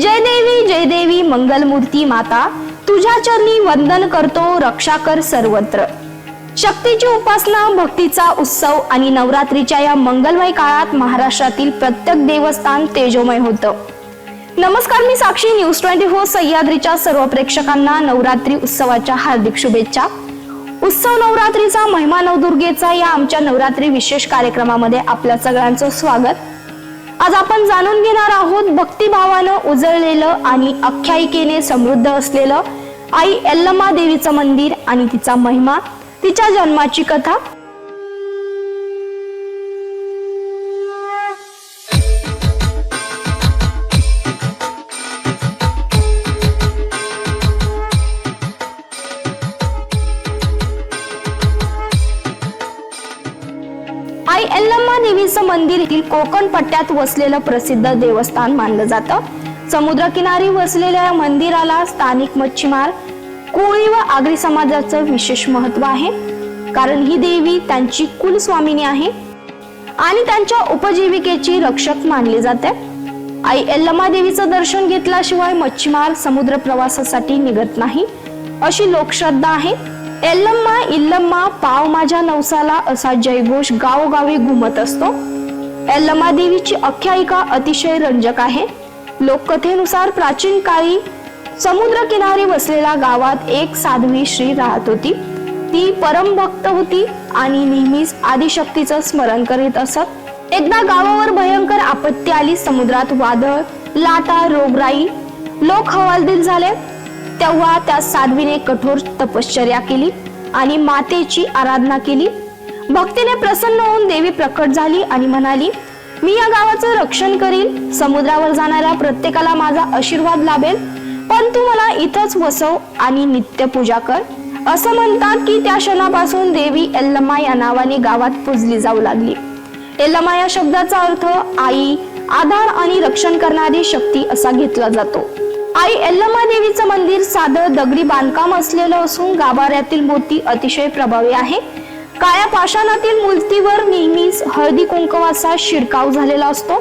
जय देवी जय देवी मंगलमूर्ती माता तुझ्या चरणी वंदन करतो रक्षा कर सर्वत्र. शक्तीची उपासना भक्तीचा उत्सव आणि नवरात्रीच्या या मंगलमय काळात महाराष्ट्रातील प्रत्येक देवस्थान तेजोमय होतं. नमस्कार मी साक्षी न्यूज ट्वेंटी फोर सह्याद्रीच्या सर्व प्रेक्षकांना नवरात्री उत्सवाच्या हार्दिक शुभेच्छा. उत्सव नवरात्रीचा महिमा नवदुर्गेचा या आमच्या नवरात्री विशेष कार्यक्रमामध्ये आपल्या सगळ्यांचं स्वागत. आज आपण जाणून घेणार आहोत भक्तिभावानं उजळलेलं आणि आख्यायिकेने समृद्ध असलेलं आई एल्लमा देवीचं मंदिर आणि तिचा महिमा तिच्या जन्माची कथा. आई एल्लम्मा देवीचं मंदिर कोकण पट्ट्यात वसलेलं प्रसिद्ध देवस्थान मानलं जातं. समुद्रकिनारी वसलेल्या या मंदिराला स्थानिक मच्छीमार कोळी व आगरी समाजाचं विशेष महत्त्व आहे. कारण ही देवी त्यांची कुलस्वामिनी आहे आणि त्यांच्या उपजीविकेची रक्षक मानली जाते. आई एल्लमा देवीचं दर्शन घेतल्याशिवाय मच्छीमार समुद्र प्रवासासाठी निघत नाही अशी लोकश्रद्धा आहे. एल्लम्मा इल्लम्मा पाव माझ्या नवसाला असा जयघोष गावोगावी घुमत असतो. एल्लम्मा देवीची आख्यायिका अतिशय रंजक आहे. लोककथेनुसार प्राचीन काळी समुद्र किनारी वसलेल्या गावात एक साध्वी श्री राहत होती. ती परम भक्त होती आणि नेहमीच आदिशक्तीचं स्मरण करीत असत. एकदा गावावर भयंकर आपत्ती आली समुद्रात वादळ लाटा रोगराई लोक हवालदिल झाले. तेव्हा त्या साध्वीने कठोर तपश्चर्या केली आणि मातेची आराधना केली. भक्तीने प्रसन्न होऊन देवी प्रकट झाली आणि म्हणाली मी या गावाचं रक्षण करील समुद्रावर जाणाऱ्या प्रत्येकाला माझा आशीर्वाद लाभेल. पण तू मला इथंच वसव आणि नित्य पूजा कर. असं म्हणतात की त्या क्षणापासून देवी एल्लमा या नावाने गावात पूजली जाऊ लागली. एल्लमा या शब्दाचा अर्थ आई आधार आणि रक्षण करणारी शक्ती असा घेतला जातो. आई एल्लमा देवीचं मंदिर साधं दगडी बांधकाम असलेलं असून गाभाऱ्यातील मूर्ती अतिशय प्रभावी आहे. काळ्या पाषाणातील मूर्तीवर नेहमीच हळदी कुंकवाचा शिरकाव झालेला असतो.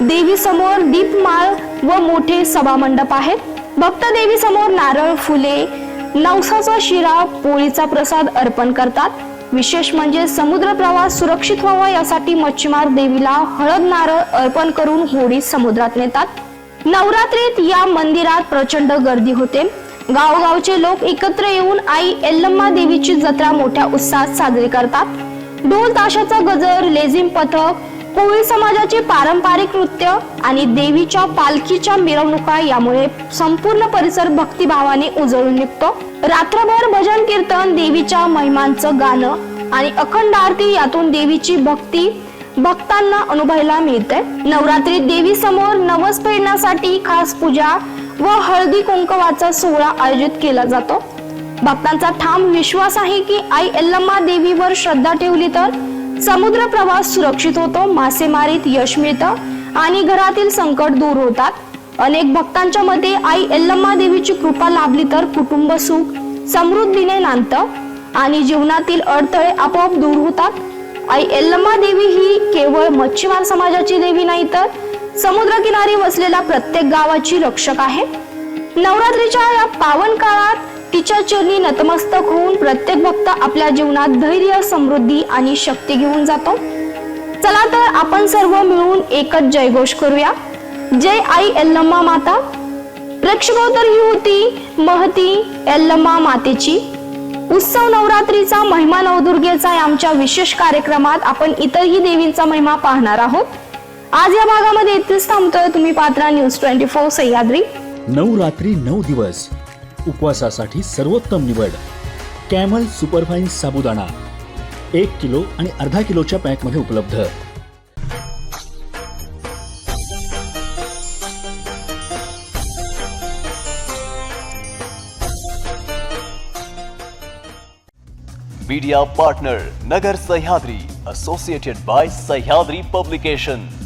देवी समोर दीपमाळ व मोठे सभामंडप आहेत. भक्त देवी समोर नारळ फुले नवसाचा शिरा पोळीचा प्रसाद अर्पण करतात. विशेष म्हणजे समुद्र प्रवास सुरक्षित व्हावा यासाठी मच्छीमार देवीला हळद नारळ अर्पण करून होडी समुद्रात नेतात. नवरात्रीत या मंदिरात प्रचंड गर्दी होते. गावगावचे लोक एकत्र येऊन आई एल्लम्मा देवीची जत्रा मोठ्या उत्साहात साजरी करतात. ढोल ताशाचा गजर लेझिम पथक कोळी समाजाचे पारंपरिक नृत्य आणि देवीच्या पालखीच्या मिरवणुका यामुळे संपूर्ण परिसर भक्तिभावाने उजळून निघतो. रात्रभर भजन कीर्तन देवीच्या महिमांचं गाणं आणि अखंड आरती यातून देवीची भक्ती भक्तांना अनुभवायला मिळते. नवरात्रीत देवी समोर नवस फेडण्यासाठी खास पूजा व हळदी कुंकवाचा सोहळा आयोजित केला जातो. भक्तांचा ठाम विश्वास आहे की आई एल्लम्मा देवीवर श्रद्धा ठेवली तर समुद्र प्रवास सुरक्षित होतो मासेमारीत यश मिळतं आणि घरातील संकट दूर होतात. अनेक भक्तांच्या मते आई एल्लम्मा देवीची कृपा लाभली तर कुटुंब सुख समृद्धीने नांदतं आणि जीवनातील अडथळे आपोआप दूर होतात. आई एल्लम्मा देवी ही केवळ मच्छीमार समाजाची देवी नाही तर समुद्रकिनारी वसलेल्या प्रत्येक गावाची रक्षक आहे. नवरात्रीच्या या पावन काळात तिच्या चरणी नतमस्तक होऊन प्रत्येक भक्त आपल्या जीवनात धैर्य समृद्धी आणि शक्ती घेऊन जातो. चला तर आपण सर्व मिळून एकच जयघोष करूया. जय आई एल्लम्मा माता. प्रेक्षकोत्तर ही होती महती एल्लम्मा मातेची. उत्सव नवरात्रीचा महिमा नवदुर्गेचा आमच्या विशेष कार्यक्रमात आपण इतरही देवींचा महिमा पाहणार आहोत. आज या भागामध्ये इथेच थांबतोय. तुम्ही Patra news twenty four Sahyadri. नऊ रात्री नऊ दिवस. उपवासासाठी सर्वोत्तम निवड. कॅमल सुपरफाईन साबुदाणा. एक किलो आणि अर्धा किलोच्या पॅकमध्ये उपलब्ध. Media partner Nagar Sahyadri, associated by Sahyadri Publications.